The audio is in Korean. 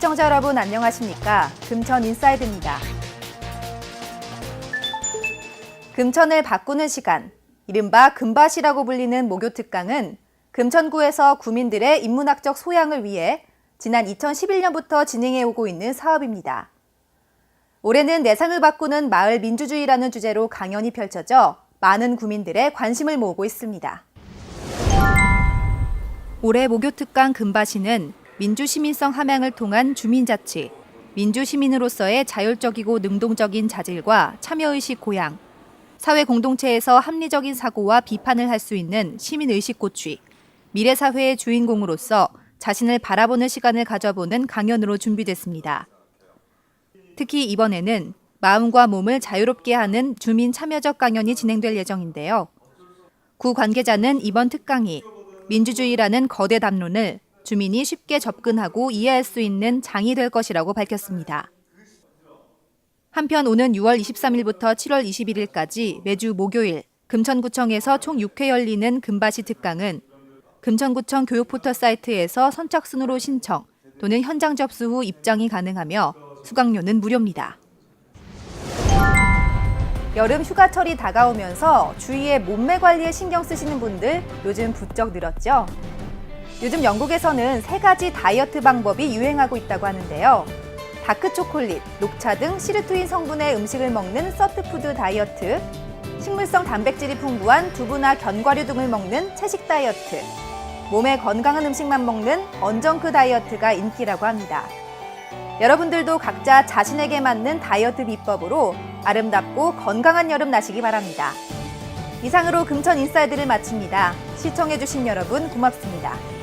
시청자 여러분 안녕하십니까? 금천 인사이드입니다. 금천을 바꾸는 시간, 이른바 금밭이라고 불리는 목요 특강은 금천구에서 구민들의 인문학적 소양을 위해 지난 2011년부터 진행해 오고 있는 사업입니다. 올해는 내상을 바꾸는 마을 민주주의라는 주제로 강연이 펼쳐져 많은 구민들의 관심을 모으고 있습니다. 올해 목요특강 금바시는 민주시민성 함양을 통한 주민자치, 민주시민으로서의 자율적이고 능동적인 자질과 참여의식 고양, 사회 공동체에서 합리적인 사고와 비판을 할 수 있는 시민의식 고취, 미래사회의 주인공으로서 자신을 바라보는 시간을 가져보는 강연으로 준비됐습니다. 특히 이번에는 마음과 몸을 자유롭게 하는 주민 참여적 강연이 진행될 예정인데요. 구 관계자는 이번 특강이 민주주의라는 거대 담론을 주민이 쉽게 접근하고 이해할 수 있는 장이 될 것이라고 밝혔습니다. 한편 오는 6월 23일부터 7월 21일까지 매주 목요일 금천구청에서 총 6회 열리는 금바시 특강은 금천구청 교육포털 사이트에서 선착순으로 신청 또는 현장 접수 후 입장이 가능하며 수강료는 무료입니다. 여름 휴가철이 다가오면서 주위에 몸매 관리에 신경 쓰시는 분들 요즘 부쩍 늘었죠? 요즘 영국에서는 세 가지 다이어트 방법이 유행하고 있다고 하는데요. 다크 초콜릿, 녹차 등 시르투인 성분의 음식을 먹는 서트푸드 다이어트, 식물성 단백질이 풍부한 두부나 견과류 등을 먹는 채식 다이어트, 몸에 건강한 음식만 먹는 언정크 다이어트가 인기라고 합니다. 여러분들도 각자 자신에게 맞는 다이어트 비법으로 아름답고 건강한 여름 나시기 바랍니다. 이상으로 금천 인사이드를 마칩니다. 시청해주신 여러분 고맙습니다.